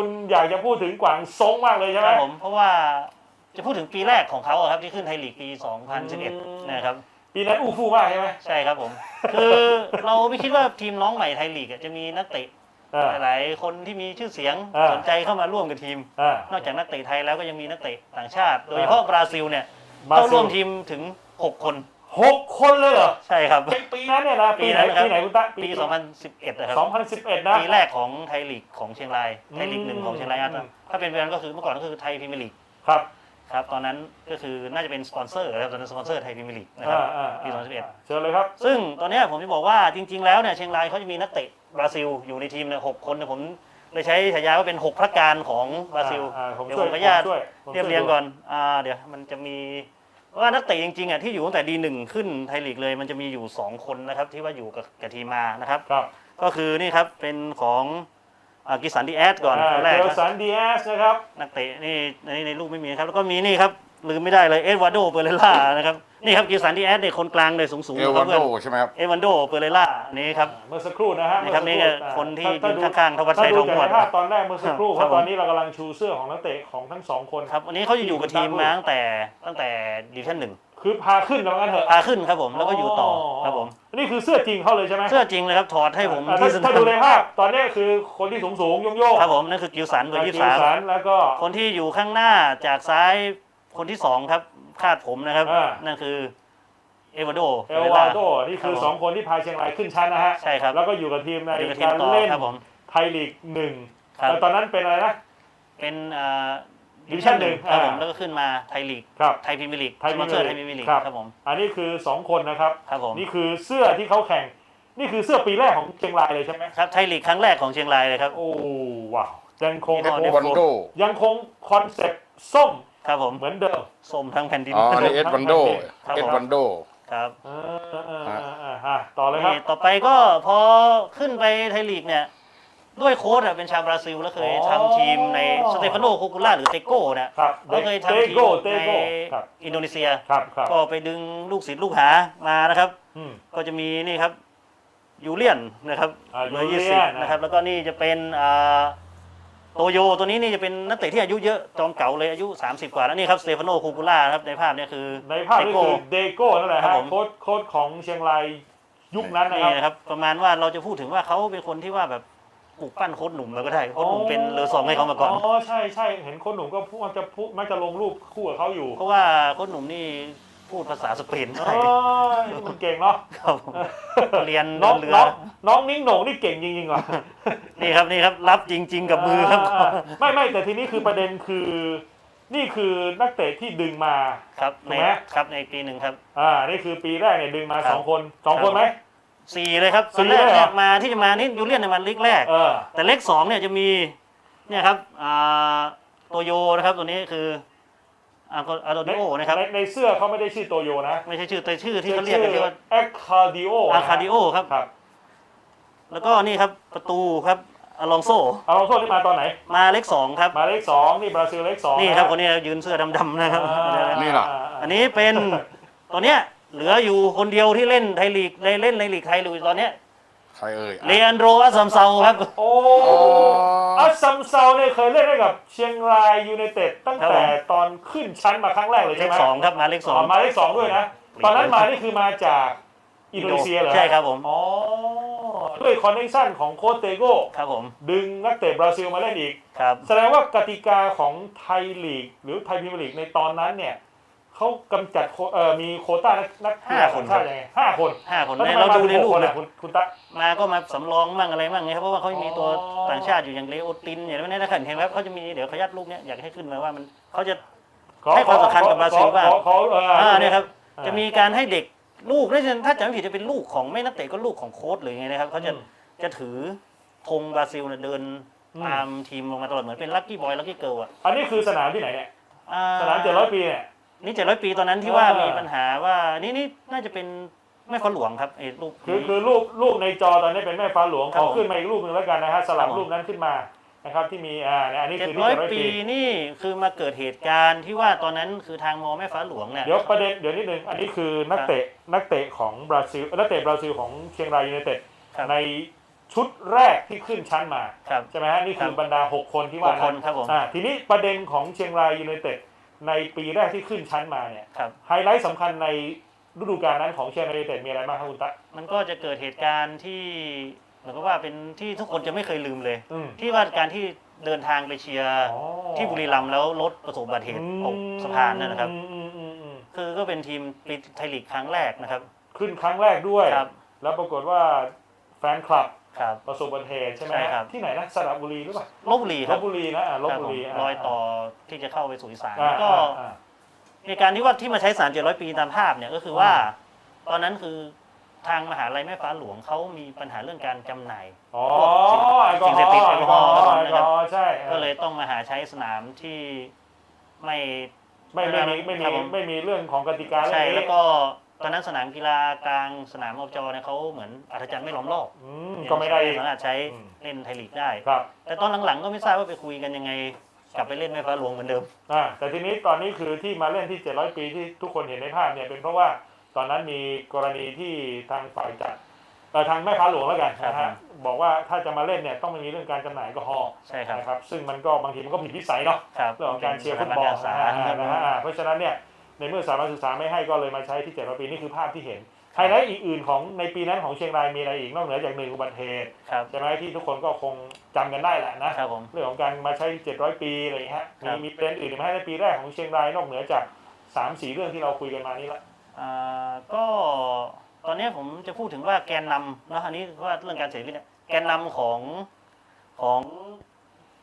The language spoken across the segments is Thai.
คุณอยากจะพูดถึงกวางซงมากเลยใช่คไหมรับผมเพราะว่าจะพูดถึงปีแรกของเขาอะครับที่ขึ้นไทยลีกปีม2011 นะครับ ปีนั้นอู้ฟู่มากใช่ไหมใช่ครับผม คือเราไม่คิดว่าทีมน้องใหม่ไทยลีกอะจะมีนักเตะเออ หลายๆคนที่มีชื่อเสียงเออสนใจเข้ามาร่วมกับทีมเออนอกจากนักเตะไทยแล้วก็ยังมีนักเตะต่างชาติ โดยเฉพาะบราซิลเนี่ยบราเข้าซิลร่วมทีมถึง 6 คน หกคนเลยเหรอใช่ครับเป็นปีนั้นเนี่ยนะปีไหนปีนั้นครับปีไหนคุณตะปี 2011นะครับ2011นะปีแรกของไทยลีกของเชียงรายไทยลีกหนึ่งอืมของเชียงรายนะถ้าเป็นแบบนั้นก็คือเมื่อก่อนก็คือไทยพรีเมียร์ลีกครับครับตอนนั้นก็คือน่าจะเป็นสปอนเซอร์นะครับตอนนั้นสปอนเซอร์ไทยพรีเมียร์ลีกนะครับอ่าปีอ่า2011เชิญเลยครับ ซึ่งตอนเนี้ยผมจะบอกว่าจริง ๆ แล้วเนี่ยเชียงรายเขาจะมีนักเตะบราซิลอยู่ในทีมเนี่ยหกคนเนี่ยผมเลยใช้ฉายาว่าเป็นหกพระการของบราซิลอ่าผมเดี๋ยวช่วยผมขออนุญาตผมช่วยผมเรียบช่วเรียงก่อนอ่าเดี๋ยวมันจะมี ว่านักเตะจริงๆอะที่อยู่ตั้งแต่ดีหนึ่งขึ้นไทยลีกเลย มันจะมีอยู่สองคนนะครับที่ว่าอยู่กับกับทีมมานะครับครับ ก็คือนี่ครับเป็นของอ่ากิสันดีแอสก่อนอ่าคนแรกเจคลรับสันดีเอสนะครับ นักเตะนี่ในในรูปไม่มีนะครับแล้วก็มีนี่ครับลืมไม่ได้เลยเอ็ดวาร์โดเปเรล่านะครับ นี่ครับกิสันดีแอสเนี่ยคนกลางเลยสูงๆเอลควัรับนเพื่โดอนใช่ไหมครับเอวันโดเปเรล่านี่ครับเมื่อสักครู่นะฮะนี่ครับเมื่อนี่สัก็รู่คนที่ถ้ยืนดูข้างๆธวัชชัยถ้าทดูองจากหวดภาพตอนแรกเมื่อสักครู่เพครับราะตอนนี้เรากำลังชูเสื้อของนักเตะของทั้งสองคนครับวันนี้เขาจะอยู่กับทีมมาตั้งแต่ตั้งแต่ดิวิชั่นหนึ่งคือพาขึ้นแล้วงั้นเถอะพาขึ้นครับผมแล้วก็อยู่ต่อครับผมนี่คือเสื้อจริงเขาเลยใช่ไหมเสื้อจริงเลยครับถอดให้ผมอ่าที่ถ้าสนาถ้ามดูในภาพตอนนี้คือคนที่สูงสูงๆโยงโยงครับผมนั่นคือกิวสันเบอร์ยี่กิสามสันแล้วก็คนที่อยู่ข้างหน้าจากซ้าย คนที่สองครับคาดผมนะครับ อ่า นั่นคือเอวาโดเอลวาโดนี่คือสองคนที่พาเชียงรายขึ้นชั้นนะฮะ ใช่ครับแล้วก็อยู่กับทีมในอยู่กับทีมการต่อเล่นครับผม ไทยลีกหนึ่งครับแล้วตอนนั้นเป็นอะไรนะ เป็นดิ Division วิชั่นหนึ่งหนึ่งครับผมอ่า แล้วก็ขึ้นมาไทยลีกครับ ไทยพรีเมียร์ลีกไทยสปอนเซอร์ไทยพ Premier รีเมียร์ลีกครับ ครับผมอันนี้คือสองคนนะครับ ครับผมนี่คือเสื้อที่เขาแข่ง นี่คือเสื้อปีแรกของเชียงรายเลยใช่ไหมครับไทยลีกครั้งแรกของเชียงรายเลยครับ โอ้ว้าวยังคงนี่เอวันโด ยังคงคอนเซ็ปต์ส้ม ครับผมเหมือนเดิมส้มทั้งแผ่นดิน อ๋ออันนี้เอ็ดวันโดครับผม เอ็ดวันโด ครับเออเออเออเออเออฮะต่อเลยครับ นี่ต่อไปก็พอขึ้นไปไทยลีกเนี่ย ด้วยโค้ชอะเป็นชาวบราซิลแล้วเคยอ๋อ ทำทีมในสเตฟานโนโคกูล่าหรือเตโก้เนี่ยครับแล้วเคยเตทำทีมโก้เตในโก้ครับอินโดนีเซีย ครับครับก็ไปดึงลูกศิษย์ลูกหามานะครับ อืม ก็จะมีนี่ครับยูเลียนนะครับอ่าเบอร์ยูยี่เลีสิยบนนะนะครับ แล้วก็นี่จะเป็นอ่า โตโยตัวนี้นี่จะเป็นนักเตะที่อายุเยอะจอมเก่าเลยอายุ 30 กว่าแล้วนี่ครับสเตฟานโนคูกูล่าครับในภาพเนี่ยคือในภาพนี่คือเดโก้นั่นแหละครัฮะบผม โค้ชโค้ชของเชียงรายยุคนั้นนะนี่ครับ นะครับประมาณว่าเราจะพูดถึงว่าเขาเป็นคนที่ว่าแบบปลูกปั้นโค้ชหนุ่มมาก็ได้โค้ชหนุ่มเป็นเลอซองให้เขามาก่อน อ๋อใช่ใช่เห็นคนหนุ่มก็พูดจะพูดมักจะลงรูปคู่กับเขาอยู่ เพราะว่าโค้ชหนุ่มนี่ พูดภาษาสเปนอ๋ได้อมันเก่งเนาะครับผมเรียนน้เดิองนเรือ น้องน้องนิ้งโหน่งนี่เก่งจริงๆว่ะนี่ครับนี่ครับ รับจริง ๆ กับมือครับาไม่ไม่แต่ทีนี้คือประเด็นคือ นี่คือนักเตะที่ดึงมา ครับในถูกไหม ครับในปีหนึ่งครับ อ่านี่คือปีแรกเนี่ยดึงมาครับ สองคนสองคนไหม สี่เลยครับสี่ตอนแรกเลยเหรอ เนี่ยมาที่จะมานี่ยูเลียนเนี่ยมาเล็กแรก เออ แต่เลขสองเนี่ยจะมีเนี่ยครับอ่าโตโยนะครับตัวนี้คือ อาอาโดในดิโอนะครับในในเสื้อเขาไม่ได้ชื่อโตโยนะ ไม่ใช่ชื่อแต่ชื่อที่เขาเรียกกันเรียกว่าแอคคาดิโออาคาดิโอครับ ครับ แล้วก็นี่ครับประตูครับอลองโซเอาลองโทษนี่มาตอนไหน มาเลขสองครับ มาเลขสองนี่บราซิลเลขสองนี่ครับะคนนี้ยืนเสื้อดำๆนะครับอ่านี่เหรออันนี้เป็นตัวเนี้ยเหลืออยู่คนเดียวที่เล่นไทยลีกเล่นในลีกไทยลีกตอนเนี้ย ใครเอ่ยเลอันโดอัสซัมเซาครับ โอ้อ๋ออัสซัมเซาเนี่ยเคยเล่นให้กับเชียงรายยูไนเต็ดตั้งครับแต่ผมตอนขึ้นชั้นมาครั้งแรกเลยเลใช่ขไหมสองครับมาเลขสอ๋ออง มาเลขสองด้วยนะ ตอนนั้นมานี่คือมาจากอินโดนีเซียเหรอใช่ครับผม อ๋อด้วยคอนเนคชั่นของโค้ชเตโก้ครับผมดึงนักเตะบราซิลมาเล่นอีก ครับ แสดงว่ากติกาของไทยลีก หรือไทยพรีเมียร์ลีกในตอนนั้นเนี่ย เขากำจัดโคเอ่อมีโควต้านักนักกีฬาสัญชาติยังไงห้าคนห้าคนแล้วทำไมเรามาดูในถึงหรูกปคนนะอะคุณคุณตะมาก็มาสำรองมั่งอะไรมั่งไงครับเพราะว่าเขามีตัวอ๋อ ต่างชาติอยู่อย่างเลโอตินอย่างนี้นะขันเห็นไหมเขาจะมีเดี๋ยวขยัดรูปเนี้ยอยากให้ขึ้นมาว่ามันเขาจะ ให้ความสำคัญกับบราซิลบ้าง ขอขอเอออ่าอ่าเนี่ยครับอ่าจะมีการให้เด็กลูกน่าจะถ้าจำไม่ผิดจะเป็นลูกของไม่นักเตะก็ลูกของโค้ชหรือไงนะครับเขาจะอืมจะถือธงบราซิลเนี่ยเดินอืม ตามทีมลงมาตลอดเหมือนเป็นลัคกี้บอยลัคกี้เกิร์ลอะอันนี้คือสนามที่ไหนเนี่ยอ่สนามเจ็ดร้อยปีเนี่ย นี่เจ็ดร้อยปีตอนนั้นที่ว่าอ่ามีมีปัญหาว่านี่นี่น่าจะเป็นแม่ฟ้าหลวงครับไอ้ลูกคือคือรูปรูปในจอตอนนี้เป็นแม่ฟ้าหลวงครัขบอผมขึ้นมาอีกรูปหนึ่งแล้วกันนะฮะสลับครับผม รูปนั้นขึ้นมานะครับที่มีอ่าเนี่ยอันนี้เจ็ดคือที่ร้อยเจ็ดร้อยปีปีนี่คือมาเกิดเหตุการณ์ที่ว่าตอนนั้นคือทางมอแม่ฟ้าหลวงเนี่ย เดี๋ยวประเด็นเดี๋ยวนิดนึงอันนี้คือนักเตะนักเตะของบราซิลนักเตะบราซิลของเชียงรายยูไนเต็ดครับ ในชุดแรกที่ขึ้นชั้นมา ครับ ใช่ไหมฮะนี่คือครับบรรดา 6 คนที่ว่าหกคนครับผม อ่าทีนี้ประเด็นของเชียงรายยูไนเต็ด ในปีแรกที่ขึ้นชั้นมาเนี่ยครับ ไฮไลท์สำคัญในฤดูกาลนั้นของเชียงรายยูไนเต็ดมีอะไรบ้างครับคุณตะ มันก็จะเกิดเหตุการณ์ที่เหมือนกับว่าเป็นที่ทุกคนจะไม่เคยลืมเลย อืม ที่ว่าการที่เดินทางไปเชียร์อ๋อที่บุรีรัมย์แล้วรถประสบอุบัติเหตุตกสะพานนั่นนะครับ อืมอืมอืมอืมคือก็เป็นทีมปีไทยลีกครั้งแรกนะครับ ขึ้นครั้งแรกด้วย ครับ แล้วปรากฏว่า แฟนคลับครับ ประสบอุบัติเหตุใช่ไหมใช่ครับ ที่ไหนนะสระบุรีหรือเปล่าลบบุรีคลรับบบุรีนะอ่าลบบุรีครับผมรอยต่อที่จะเข้าไปสู่อีสานอ่าก็ อ่าอ่า ในการที่ว่าที่มาใช้สารเจ็ดร้อยปีตามภาพเนี่ยก็คือว่าตอนนั้นคือทางมหาลัยแม่ฟ้าหลวงเขามีปัญหาเรื่องการจำหน่าย อ๋อพวกสิ่งแอลกอสิ่งเสพติดฮแอลกอฮอล์แอลกอนะครับฮอล์ใช่ก็เลยต้องมาหาใช้สนามที่ไม่ไม่ไม่มีไม่มีครับผมไม่มีเรื่องของกติกาเรื่ใช่องนี้ แล้วก็ ตอนนั้นสนามกีฬากลางสนามอบจเนี่ยเขาเหมือนอัธจันทร์ไม่ล้อมรอบอืมก็ไม่ได้อีกสามารถใช้อืม เล่นไทยลีกได้ ครับแต่ตอนหลังๆก็ไม่ทราบว่าไปคุยกันยังไง กลับไปเล่นแม่ฟ้าหลวงเหมือนเดิม อ่าแต่ทีนี้ตอนนี้คือที่มาเล่นที่ 700 ปีที่ทุกคนเห็นในภาพเนี่ยเป็นเพราะว่าตอนนั้นมีกรณีที่ทางฝ่ายจัดเอ่อทางแม่ค้าหลวงแล้วกันครับนะฮะบอกว่าถ้าจะมาเล่นเนี่ยต้องไม่มีเรื่องการจำหน่ายแอลกอฮอล์ใช่ครับนะครับซึ่งมันก็บางทีมันก็ผิดวิสัยเนาะ ครับเรื่องของการเชียร์ฟุตบอลเป็นสถาบันการศึกษานะฮะอ่าเพราะฉะนั้นเนี่ย ในเมื่อสถาบันศึกษาไม่ให้ก็เลยมาใช้ที่700ปีนี่คือภาพที่เห็นไฮไลท์อีกอื่นของในปีนั้นของเชียงรายมีอะไรอีกนอกเหนือจากหนึ่งอุบัติเหตุครับใช่ไหมที่ทุกคนก็คงจำกันได้แหละนะครับผมเรื่องของการมาใช้700ปีอะไรอย่างเงี้ยครัมีบมีประเด็นอื่นอีกไหมในปีแรกของเชียงรายนอกเหนือจาก3 4เรื่องที่เราคุยกันมานี่ละอ่าก็ตอนนี้ผมจะพูดถึงว่าแกนนำนะอันนี้ว่าเรื่องการเสียชีวิตเนี่ยแกนนำของของ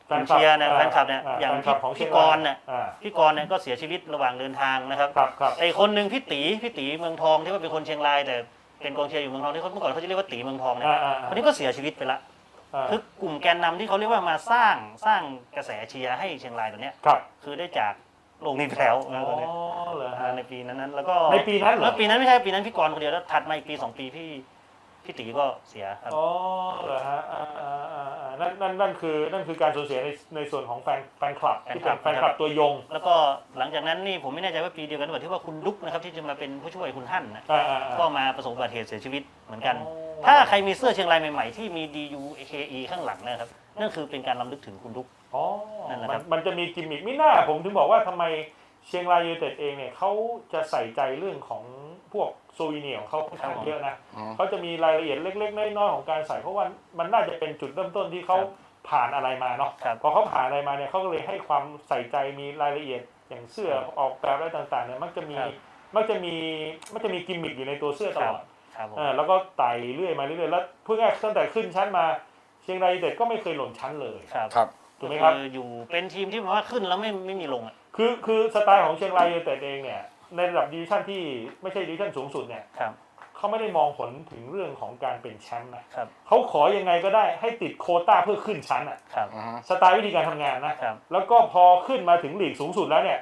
แฟนคลับเชียร์เนี่ยอ่าแฟนคลับเนี่ยอ่าอย่างแฟนคลัพี่บของเชีพี่ยงกรายรณ์เนี่ยอ่าพี่กรณ์เนี่ยก็เสียชีวิตระหว่างเดินทางนะครับครับครับไอ้คนหนึ่งพี่ตีพี่ตีเมืองทองที่ว่าเป็นคนเชียงรายแต่เป็นกองเชียร์อยู่เมืองทองที่เขาเมื่อก่อนเขาจะเรียกว่าตีเมืองทองเนี่ยอ่าอ่าคนนี้ก็เสียชีวิตไปละอ่าคือกลุ่มแกนนำที่เขาเรียกว่ามาสร้างสร้างกระแสเชียร์ให้เชียงรายตัวเนี้ยครับคือได้จากโลกนี้ไปแล้วอ๋นะตอนเนี้ยอเหรออ่าฮะในปีนั้นๆแล้วก็ในปีนั้นเหรอแล้วปีนั้นไม่ใช่ปีนั้นพี่กรณ์คนเดียวแล้วถัดมาอีกปีสองปีพี่ พี่ตีก็เสียครับ อ๋อเหรอฮะอ่าอ่าอ่าอ่านั่นนั่นนั่นคือนั่นคือการสูญเสียในในส่วนของแฟนแฟนคลับที่เป็นแฟนคลับตัวยงแล้วก็หลังจากนั้นนี่ผมไม่แน่ใจว่าปีเดียวกันหรือเปล่าที่ว่าคุณดุ๊กนะครับที่จะมาเป็นผู้ช่วยคุณท่านนะอ่าอ่าอ่า ก็มาประสบอุบัติเหตุเสียชีวิตเหมือนกัน อ๋อ ถ้าใครมีเสื้อเชียงรายใหม่ๆที่มี DU AKE ข้างหลังนะครับนั่นคือเป็นการรำลึกถึงคุณดุ๊กอ๋อนั่นแหละมัครันบ มันจะมีกิมมิคไม่น่าผมถึงบอกว่าทำไม เชียงรายยูไนเต็ดเองเนี่ยเขาจะใส่ใจเรื่องของพวกโซวีเนียของเขาค่อนข้างเยอะนะอ๋อเขาจะมีรายละเอียดเล็ก ๆ น้อยๆของการใส่เพราะว่ามันน่าจะเป็นจุดเริ่มต้นที่เขาครับผ่านอะไรมาเนาะครับพอเขาผ่านอะไรมาเนี่ยเขาก็เลยให้ความใส่ใจมีรายละเอียดอย่างเสื้อออกแบบอะไรต่างๆเนี่ยมักจะมีครับมักจะมีมักจะมีกิมมิคอยู่ในตัวเสื้อตลอดครับผมเออแล้วก็ไต่เรื่อยมาเรื่อยๆแล้วเพื่อตั้งแต่ขึ้นชั้นมา เชียงรายยูไนเต็ดก็ไม่เคยหล่นชั้นเลยครับครับถูกไหมครับออยู่เป็นทีมที่แบบว่าขึ้นแล้วไม่ไม่มีลงอะ คือคือสไตล์ของเชียงรายยูไนเต็ดเองเนี่ยในระดับดิวิชั่นที่ไม่ใช่ดิวิชั่นสูงสุดเนี่ยครับ เขาไม่ได้มองผลถึงเรื่องของการเป็นแชมป์นะครับ เขาขอยังไงก็ได้ให้ติดโควต้าเพื่อขึ้นชั้นอะครับ อ่าฮะสไตล์วิธีการทำงานนะครับ แล้วก็พอขึ้นมาถึงลีกสูงสุดแล้วเนี่ย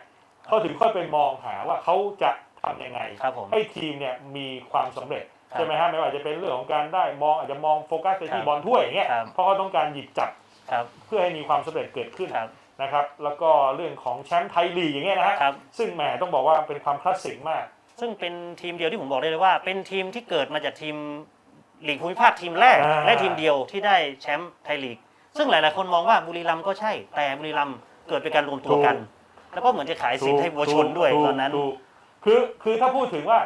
เขาถึงค่อยไปมองหาว่าเขาจะทำยังไง ครับผม ให้ทีมเนี่ยมีความสำเร็จครับใช่ไหมฮะไม่ว่าจะเป็นเรื่องของการได้มองอาจจะมองโฟกัสไปที่ครับบอลถ้วยอย่างเงี้ยครับ เพราะเขาต้องการหยิบจับครับ เพื่อให้มีความสำเร็จเกิดขึ้น ครับ นะครับ แล้วก็เรื่องของแชมป์ไทยลีกอย่างเงี้ยนะฮะครับ ซึ่งแหมต้องบอกว่าเป็นความคลาสสิกมาก ซึ่งเป็นทีมเดียวที่ผมบอกได้เลยว่า เป็นทีมที่เกิดมาจากทีมลีกภูมิภาคทีมแรก อ่า และทีมเดียวที่ได้แชมป์ไทยลีก ซึ่งหลาย ๆ คนมองว่าบุรีรัมย์ก็ใช่ แต่บุรีรัมย์เกิดเป็นการรวมตัวกัน แล้วก็เหมือนจะขายสิทธิ์ให้วัวชนด้วยถูกตอนนั้น ถูกคือคือถ้าพูดถึงว่า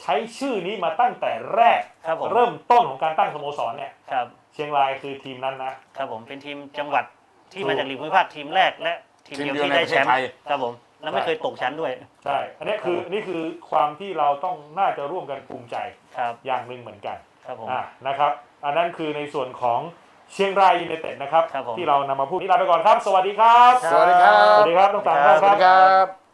ใช้ชื่อนี้มาตั้งแต่แรก ครับผม เริ่มต้นของการตั้งสโมสรเนี่ย ครับ เชียงรายคือทีมนั้นนะครับผมเป็นทีมจังหวัด ที่ถูกมาจากลีกภูมิภาคทีมแรกและทีมเดียวที่ได้แชมป์ครับผมแล้วไม่เคยตกชั้นด้วย ใช่ อันนี้คือนี่คือความที่เราต้องน่าจะร่วมกันภูมิใจครับอย่างหนึ่งเหมือนกันครับผมอ่านะครับ อันนั้นคือในส่วนของเชียงรายยูไนเต็ดนะครับครับผมที่เรานำมาพูดนี่ลาไปก่อนครับ สวัสดีครับ สวัสดีครัสบวัสดีครับต้องตามครับสวัสดีครับ